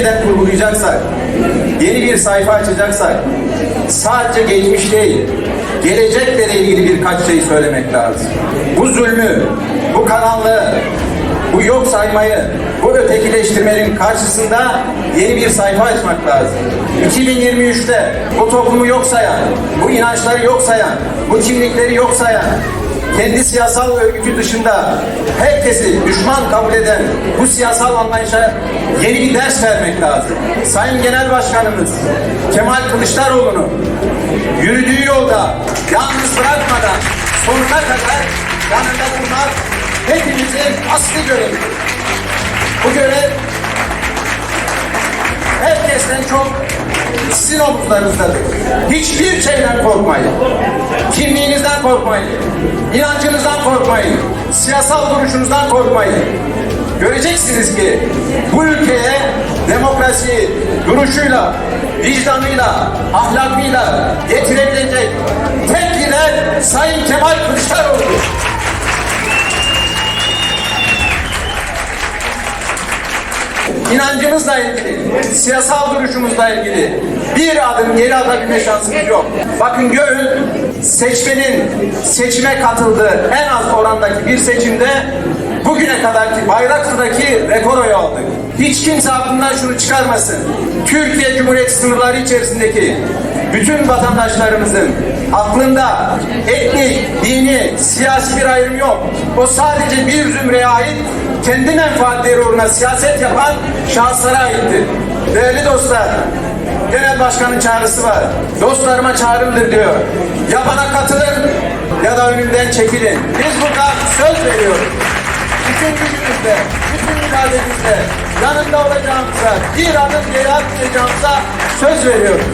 yeniden kurgulayacaksak, yeni bir sayfa açacaksak, sadece geçmiş değil, gelecekle ilgili birkaç şey söylemek lazım. Bu zulmü, bu karanlığı, bu yok saymayı, bu ötekileştirmenin karşısında yeni bir sayfa açmak lazım. 2023'te bu toplumu yok sayan, bu inançları yok sayan, bu kimlikleri yok sayan, kendi siyasal örgütü dışında herkesi düşman kabul eden bu siyasal anlayışa yeni bir ders vermek lazım. Sayın Genel Başkanımız Kemal Kılıçdaroğlu'nu yürüdüğü yolda yalnız bırakmadan sonuna kadar yanında bulmak hepimizin asli görevi. Bu görev sizin omuzlarınızdadır. Hiçbir şeyden korkmayın. Kimliğinizden korkmayın. İnancınızdan korkmayın. Siyasal duruşunuzdan korkmayın. Göreceksiniz ki bu ülkeye demokrasi duruşuyla, vicdanıyla, ahlakıyla getirebilecek tek lider Sayın Kemal Kılıçdaroğlu. İnancımızla ilgili, siyasal duruşumuzla ilgili bir adım geri atabilme şansımız yok. Bakın görün seçmenin seçime katıldığı en az orandaki bir seçimde bugüne kadarki Bayraklı'daki rekor oyu aldık. Hiç kimse aklından şunu çıkarmasın. Türkiye Cumhuriyeti sınırları içerisindeki bütün vatandaşlarımızın aklında etnik, dini, siyasi bir ayrım yok. O sadece bir zümreye ait kendi menfaatleri uğruna siyaset yapan şahıslara aittir. Değerli dostlar, Genel Başkan'ın çağrısı var. Dostlarıma çağrımdır diyor. Ya bana katılın ya da önümden çekilin. Biz burada söz veriyoruz. Bütün gücümüzle, bütün iradetimizle yanında olacağımıza, bir adım geri atmayacağımıza söz veriyoruz.